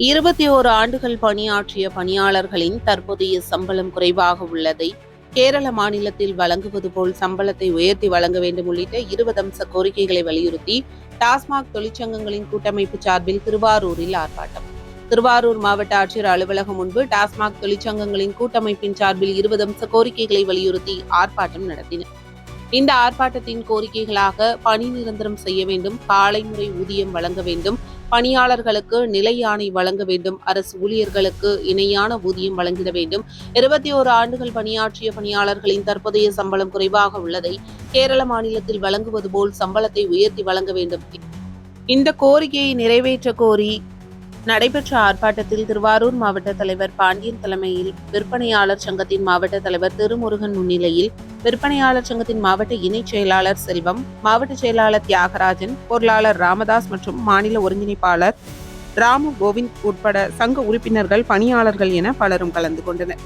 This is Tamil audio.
இருபத்தி ஓரு ஆண்டுகள் பணியாற்றிய பணியாளர்களின் தற்போதைய சம்பளம் குறைவாக உள்ளதை கேரள மாநிலத்தில் வழங்குவது போல் சம்பளத்தை உயர்த்தி வழங்க வேண்டும் உள்ளிட்ட இருபது அம்ச கோரிக்கைகளை வலியுறுத்தி டாஸ்மாக் தொழிற்சங்கங்களின் கூட்டமைப்பு சார்பில் திருவாரூரில் ஆர்ப்பாட்டம். திருவாரூர் மாவட்ட ஆட்சியர் அலுவலகம் முன்பு டாஸ்மாக் தொழிற்சங்கங்களின் கூட்டமைப்பின் சார்பில் இருபது அம்ச கோரிக்கைகளை வலியுறுத்தி ஆர்ப்பாட்டம் நடத்தினர். இந்த ஆர்ப்பாட்டத்தின் கோரிக்கைகளாக பணி நிரந்தரம் செய்ய வேண்டும் காலை முறை ஊதியம் வழங்க வேண்டும் பணியாளர்களுக்கு நிலை ஆணை வழங்க வேண்டும். அரசு ஊழியர்களுக்கு இணையான ஊதியம் வழங்கிட வேண்டும். இருபத்தி ஓரு ஆண்டுகள் பணியாற்றிய பணியாளர்களின் தற்போதைய சம்பளம் குறைவாக உள்ளதை கேரள மாநிலத்தில் வழங்குவது போல் சம்பளத்தை உயர்த்தி வழங்க வேண்டும். இந்த கோரிக்கையை நிறைவேற்ற கோரி நடைபெற்ற ஆர்ப்பாட்டத்தில் திருவாரூர் மாவட்ட தலைவர் பாண்டியன் தலைமையில் விற்பனையாளர் சங்கத்தின் மாவட்ட தலைவர் திருமுருகன் முன்னிலையில் விற்பனையாளர் சங்கத்தின் மாவட்ட இணைச் செயலாளர் செல்வம் மாவட்ட செயலாளர் தியாகராஜன் பொருளாளர் ராமதாஸ் மற்றும் மாநில ஒருங்கிணைப்பாளர் ராமு கோவிந்த் உட்பட சங்க உறுப்பினர்கள் பணியாளர்கள் என பலரும் கலந்து கொண்டனர்.